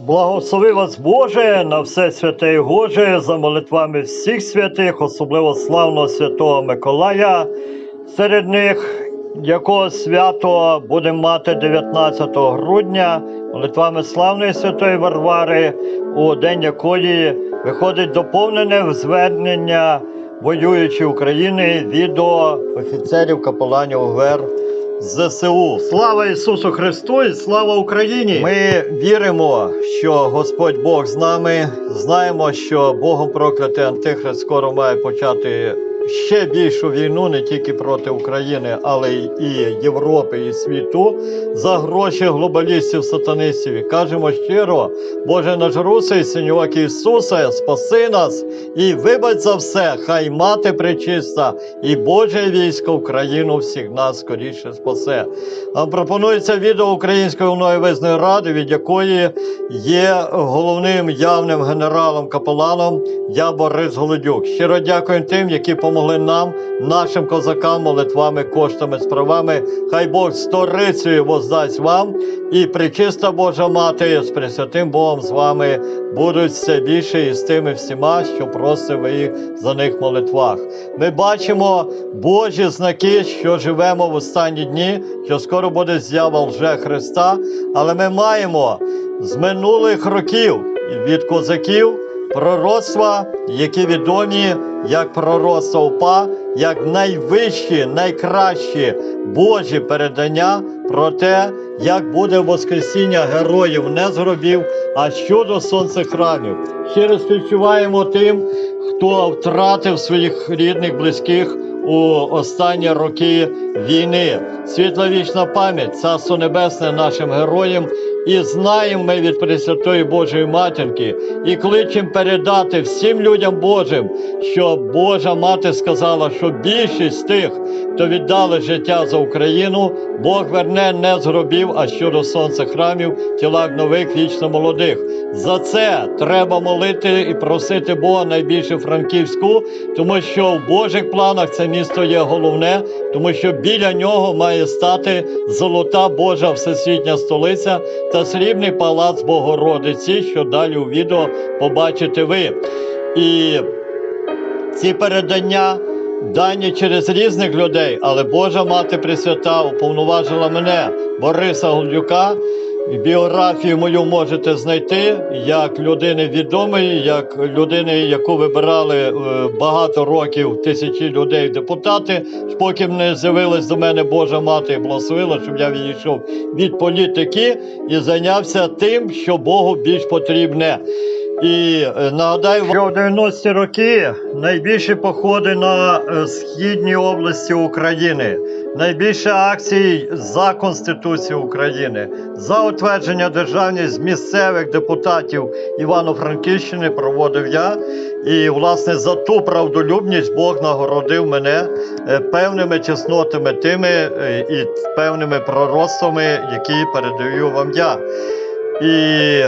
Благослови вас Боже на все святе і Гоже за молитвами всіх святих, особливо славного святого Миколая. Серед них якого свято будемо мати 19 грудня, молитвами славної святої Варвари, у день якої виходить доповнене звернення воюючої України від офіцерів капеланів УВР ЗСУ. Слава Ісусу Христу і слава Україні! Ми віримо, що Господь Бог з нами. Знаємо, що Богом проклятий Антихрист скоро має почати ще більшу війну не тільки проти України, але і Європи і світу за гроші глобалістів, сатанистів. І кажемо щиро, Боже наш русий, Синьок Ісусе, спаси нас і вибач за все, хай мати причиста, і Боже військо Україну всіх нас скоріше спасе. Вам пропонується відео Української визної ради, від якої є головним явним генералом капеланом я Борис Голодюк. Щиро дякую тим, які помогли нам, нашим козакам, молитвами, коштами, справами. Хай Бог сторицею воздасть вам і причиста Божа Мати з Пресвятим Богом з вами будуть все більше і з тими всіма, що просите ви за них молитвах. Ми бачимо Божі знаки, що живемо в останні дні, що скоро буде з'ява лже Христа, але ми маємо з минулих років від козаків пророцтва, які відомі як пророцтва УПА, як найвищі, найкращі Божі передання про те, як буде Воскресіння героїв не з гробів, а щодо сонцехрамів. Щиро співчуваємо тим, хто втратив своїх рідних, близьких у останні роки війни. Світла вічна пам'ять, царство небесне нашим героям. І знаємо ми від Пресвятої Божої Матінки і кличемо передати всім людям Божим, що Божа мати сказала, що більшість тих, хто віддали життя за Україну, Бог верне не з а щодо сонця храмів, тілах нових, вічно молодих. За це треба молити і просити Бога найбільше Франківську, тому що в Божих планах це місто є головне, тому що біля нього має стати золота Божа всесвітня столиця та срібний палац Богородиці, що далі у відео побачите ви. І ці передання дані через різних людей, але Божа Мати Пресвята уповноважила мене, Бориса Голдюка. Біографію мою можете знайти як людини відомої, як людини, яку вибирали е, багато років тисячі людей депутати, поки не з'явилась до мене Божа мати і благословила, щоб я відійшов від політики і зайнявся тим, що Богу більш потрібне. І е, нагадаю, що в 90-ті роки найбільші походи на е, східній області України, найбільше акцій за Конституцію України, за утвердження державність місцевих депутатів Івано-Франківщини проводив я. І, власне, за ту правдолюбність Бог нагородив мене е, певними чеснотами тими е, і певними пророцтвами, які передаю вам я. І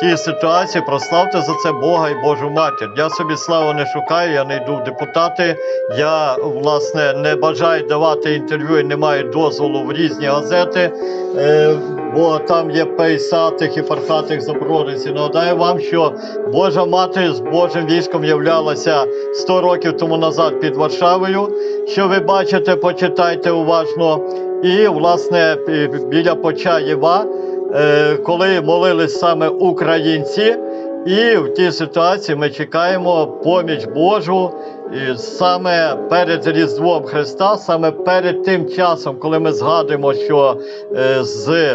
тій ситуації прославте за це Бога і Божу матір. Я собі славу не шукаю, я не йду в депутати. Я власне не бажаю давати інтерв'ю і не маю дозволу в різні газети, е, бо там є пейсатих і пархатих заборонець. Нагадаю вам, що Божа мати з Божим військом являлася 100 років тому назад під Варшавою. Що ви бачите, почитайте уважно. І, власне, біля Почаєва коли молились саме українці, і в тій ситуації ми чекаємо поміч Божу і саме перед Різдвом Христа, саме перед тим часом, коли ми згадуємо, що е, з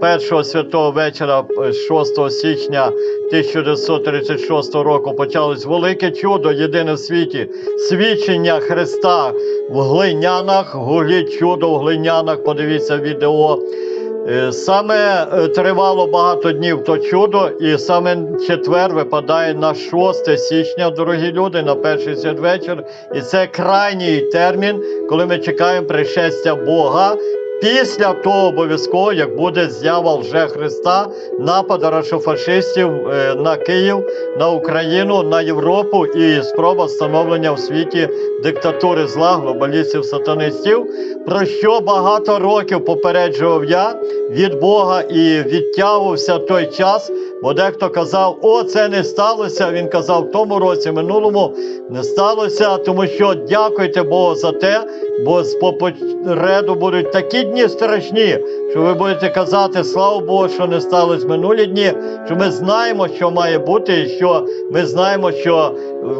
першого святого вечора, е, 6 січня 1936 року, почалось велике чудо, єдине в світі свідчення Христа в глинянах, гуліть чудо в глинянах. Подивіться відео. Е, Саме е, тривало багато днів то чудо, і саме четвер випадає на 6 січня, дорогі люди, на перший святвечір. І це крайній термін, коли ми чекаємо пришестя Бога Після того обов'язково, як буде з'ява лже Христа, напад рашофашистів е, на Київ, на Україну, на Європу і спроба встановлення в світі диктатури зла, глобалістів, сатанистів, про що багато років попереджував я від Бога і відтягувався той час. Бо дехто казав, о, це не сталося. Він казав, в тому році, минулому не сталося, тому що дякуйте Богу за те, бо з попереду будуть такі дні страшні, що ви будете казати, слава Богу, що не сталося минулі дні, що ми знаємо, що має бути, і що ми знаємо, що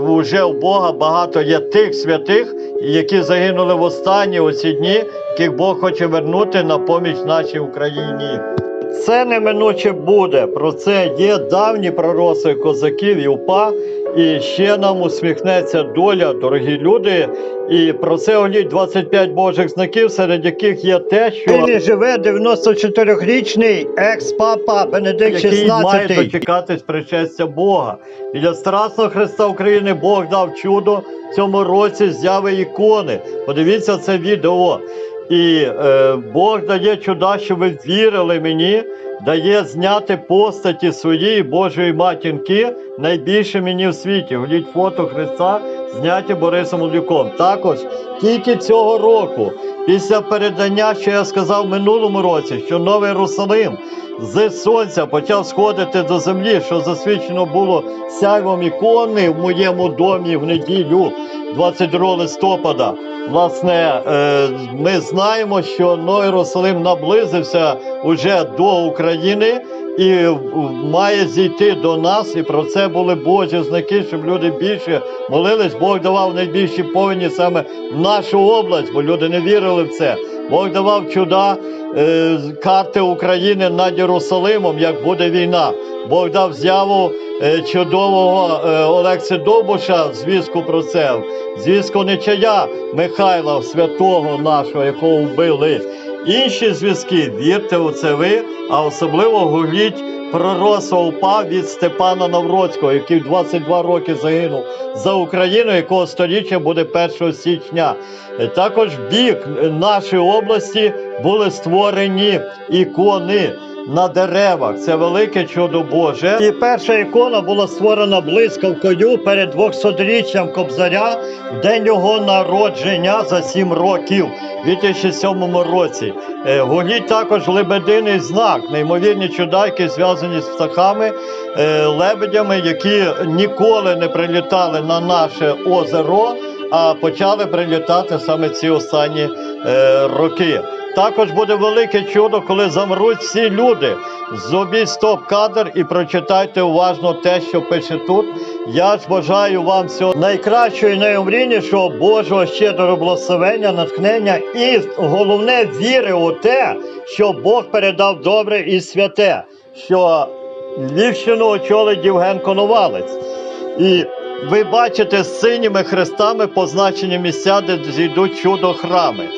вже у Бога багато є тих святих, які загинули в останні оці дні, яких Бог хоче вернути на поміч нашій Україні. Це неминуче буде. Про це є давні пророцтва козаків і упа. І ще нам усміхнеться доля, дорогі люди. І про це голіть 25 божих знаків, серед яких є те, що Нині живе 94-річний екс-папа Бенедикт який має XVI. дочекатись пришестя Бога. І для Страсного Христа України Бог дав чудо в цьому році з'яви ікони. Подивіться це відео. І е, Бог дає чуда, щоб ви вірили мені, дає зняти постаті своєї Божої матінки найбільше мені в світі. Гліть фото Христа, зняті Борисом Луком. Також тільки цього року, після передання, що я сказав в минулому році, що Новий Єрусалим з сонця почав сходити до землі, що засвідчено було сяйвом ікони в моєму домі в неділю 22 листопада. Власне, е, ми знаємо, що Новий Єрусалим наблизився уже до України і має зійти до нас. І про це були Божі знаки, щоб люди більше молились. Бог давав найбільші повені саме в нашу область, бо люди не вірили в це. Бог давав чуда е, карти України над Єрусалимом, як буде війна. Бог дав з'яву е, чудового е, Олекси Довбуша, звістку про це, звістку Нечая Михайла, святого нашого, якого вбили. Інші зв'язки, вірте у це ви, а особливо гуліть пророса упа від Степана Навроцького, який в 22 роки загинув за Україну, якого сторіччя буде 1 січня. Е, Також бік нашої області були створені ікони на деревах. Це велике чудо Боже. І перша ікона була створена блискавкою перед 200-річчям Кобзаря в день його народження за 7 років у 2007 році. Е, Гуліть також лебединий знак, неймовірні чуда, які зв'язані з птахами, е, лебедями, які ніколи не прилітали на наше озеро, а почали прилітати саме ці останні е, роки. Також буде велике чудо, коли замруть всі люди. Зробіть стоп-кадр і прочитайте уважно те, що пише тут. Я ж бажаю вам всього найкращого і найумрійнішого Божого щедрого благословення, натхнення і головне віри у те, що Бог передав добре і святе, що Львівщину очолить Євген Коновалець. І ви бачите з синіми хрестами позначені місця, де зійдуть чудо храми.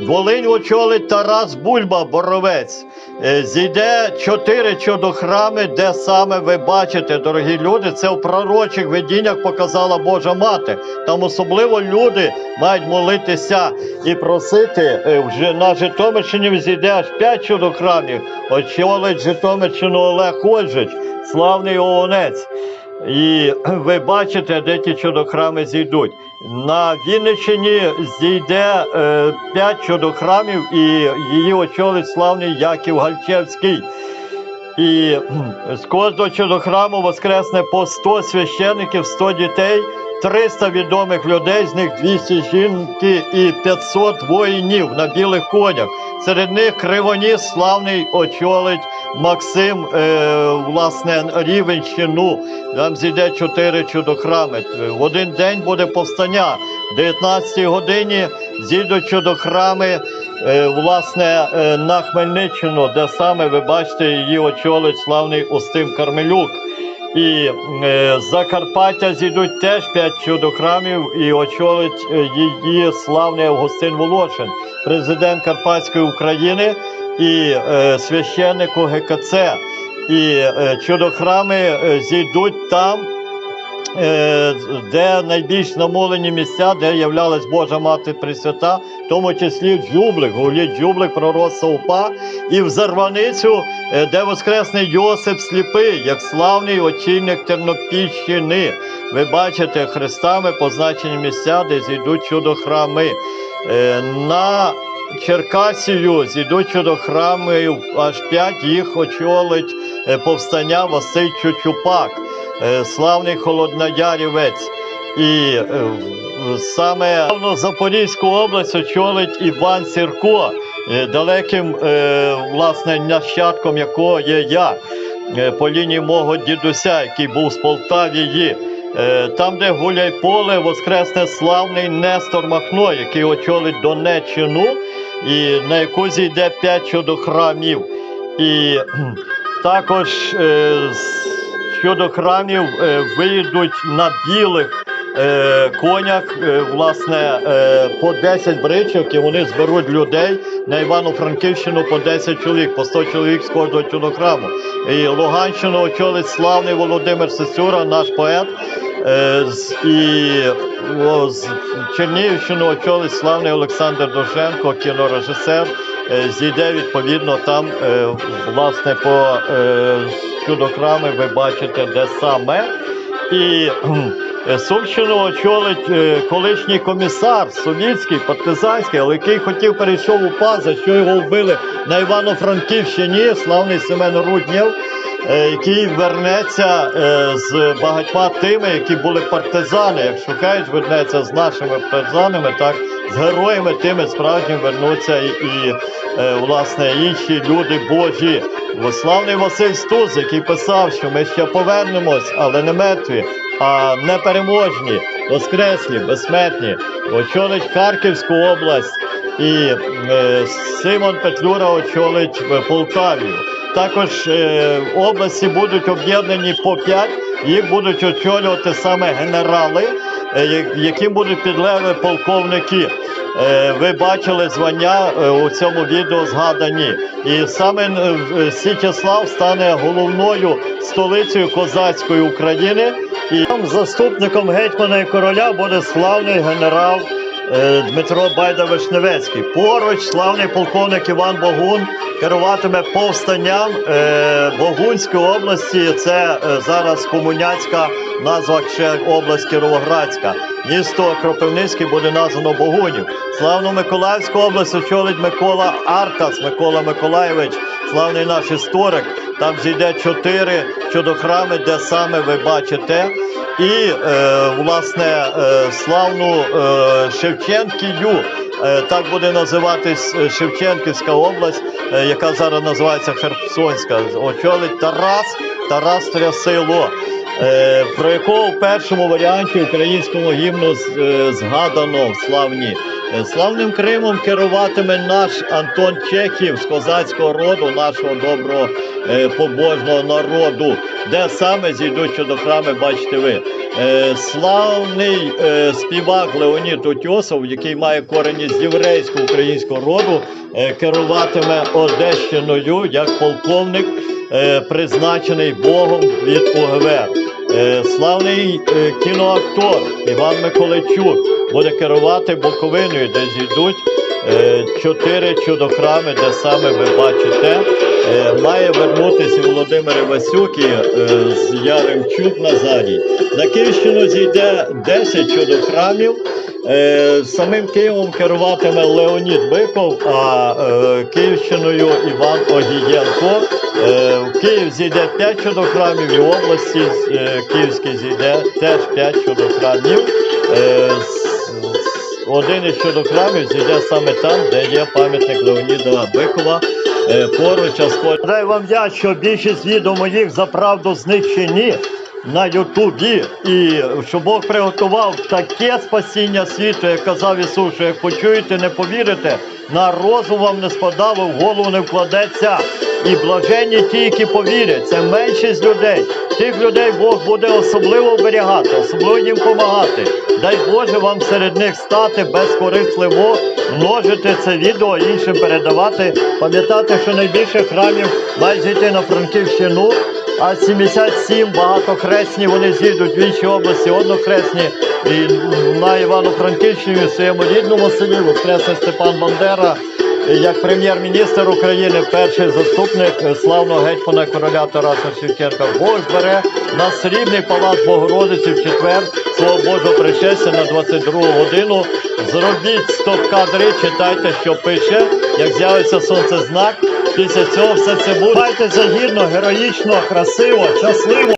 Волинь очолить Тарас Бульба, Боровець. Е, Зійде чотири чудохрами, де саме ви бачите, дорогі люди, це в пророчих видіннях показала Божа Мати. Там особливо люди мають молитися і просити. Вже на Житомирщині зійде аж п'ять чудохрамів. Очолить Житомирщину Олег Ольжич, славний овонець. І ви бачите, де ті чудохрами зійдуть. На Вінниччині зійде е, п'ять чудохрамів, і її очолить славний Яків Гальчевський. І з кожного чудохраму воскресне по 100 священиків, 100 дітей, 300 відомих людей, з них 200 жінки і 500 воїнів на білих конях. Серед них кривоніс славний очолить Максим, е, власне, Рівенщину. Там зійде чотири чудохрами. В один день буде повстання. В 19 годині зійдуть чудохрами, е, власне, е, на Хмельниччину, де саме ви бачите, її очолить славний Устим Кармелюк. І е, з Закарпаття зійдуть теж п'ять чудохрамів і очолить е, її славний Августин Волошин, президент Карпатської України і е, священник УГКЦ. І е, чудохрами е, зійдуть там, е, де найбільш намолені місця, де являлась Божа Мати Пресвята, в тому числі Дзюблик, гулі Дзюблик, пророк Саупа, і в Зарваницю, е, де воскресний Йосип Сліпий, як славний очільник Тернопільщини. Ви бачите хрестами позначені місця, де зійдуть чудохрами. Е, На Черкасію зійдуть чудохрамів, аж п'ять їх очолить е, повстання Василь Чучупак, е, славний холодноярівець. І саме Запорізьку область очолить Іван Сірко, далеким власне нащадком якого є я по лінії мого дідуся, який був з Полтавії. Е, Там, де гуляй поле, воскресне славний Нестор Махно, який очолить Донеччину, і на яку зійде п'ять чудохрамів. І також е, з чудохрамів е, вийдуть на білих е, конях, е, власне, е, по 10 бричок, і вони зберуть людей на Івано-Франківщину по 10 чоловік, по 100 чоловік з кожного чудохраму. І Луганщину очолить славний Володимир Сесюра, наш поет. Е, І Чернігівщину очолить славний Олександр Довженко, кінорежисер. Е, Зійде відповідно там, е, власне, по чудокрами ви бачите, де саме. І Сумщину очолить колишній комісар совєтський, партизанський, але який хотів перейшов у ПА, за що його вбили на Івано-Франківщині, славний Семен Руднєв, який вернеться е, з багатьма тими, які були партизани. Як шукають, вернеться з нашими партизанами, так з героями тими справжнім вернуться і, і е, власне інші люди Божі. Славний Василь Стуз, який писав, що ми ще повернемось, але не мертві, а непереможні, воскреслі, безсмертні, очолить Харківську область і е, Симон Петлюра очолить е, Полтавію. Також е, області будуть об'єднані по п'ять, їх будуть очолювати саме генерали, е, яким будуть підлеглі полковники. Е, Ви бачили звання у цьому відео згадані. І саме е, Січеслав стане головною столицею козацької України. І заступником гетьмана і короля буде славний генерал Дмитро Байда Вишневецький. Поруч славний полковник Іван Богун керуватиме повстанням е, Богунської області. Це е, зараз комуняцька назва ще область Кіровоградська. Місто Кропивницький буде названо Богунів. Славну Миколаївську область очолить Микола Аркас, Микола Миколаєвич, славний наш історик. Там зійде чотири чудохрами, де саме ви бачите. І е, власне е, славну е, Шевченкію. Е, Так буде називатись е, Шевченківська область, е, яка зараз називається Херсонська. Очолить Тарас, Тарас Трясило, про якого в першому варіанті українського гімну е, згадано в славні. Е, Славним Кримом керуватиме наш Антон Чехів з козацького роду, нашого доброго е, побожного народу, де саме зійдуть чудохрами, бачите ви. Е, славний співак Леонід Утьосов, який має корені з єврейського українського роду, керуватиме Одещиною як полковник, призначений Богом від УГВ. Е, славний е, кіноактор Іван Миколайчук буде керувати Буковиною, де зійдуть е, чотири чудохрами, де саме ви бачите. Має вернутися Володимир Васюк і з Яремчук Назарій. На Київщину зійде 10 чудохрамів. Е, самим Києвом керуватиме Леонід Биков, а е, Київщиною Іван Огієнко. Е, в Київ зійде 5 чудохрамів, і в області е, Київській зійде теж 5 чудохрамів. Е, один із чудохрамів зійде саме там, де є пам'ятник Леоніда Бикова. Е, поруч, а Дай вам я, що більшість відео моїх за правду знищені на Ютубі, і що Бог приготував таке спасіння світу, як казав Ісус, що як почуєте, не повірите, на розум вам не спадало, в голову не вкладеться. І блаженні ті, які повірять, це меншість людей. Тих людей Бог буде особливо оберігати, особливо їм допомагати. Дай Боже вам серед них стати безкорисливо, множити це відео, іншим передавати, пам'ятати, що найбільше храмів має зійти на Франківщину, а 77 багатохресні вони з'їдуть в інші області, однохресні. І на Івано-Франківщині своєму рідному селі Воскресне Степан Бандера як прем'єр-міністр України, перший заступник славного гетьмана короля Тараса Шевченка. Бог збере на срібний палац Богородиці в четвер свого Божого пришестя на 22 годину. Зробіть стоп-кадри, читайте, що пише, як з'явиться сонцезнак. Після цього все це буде. Майте загідно, героїчно, красиво, щасливо.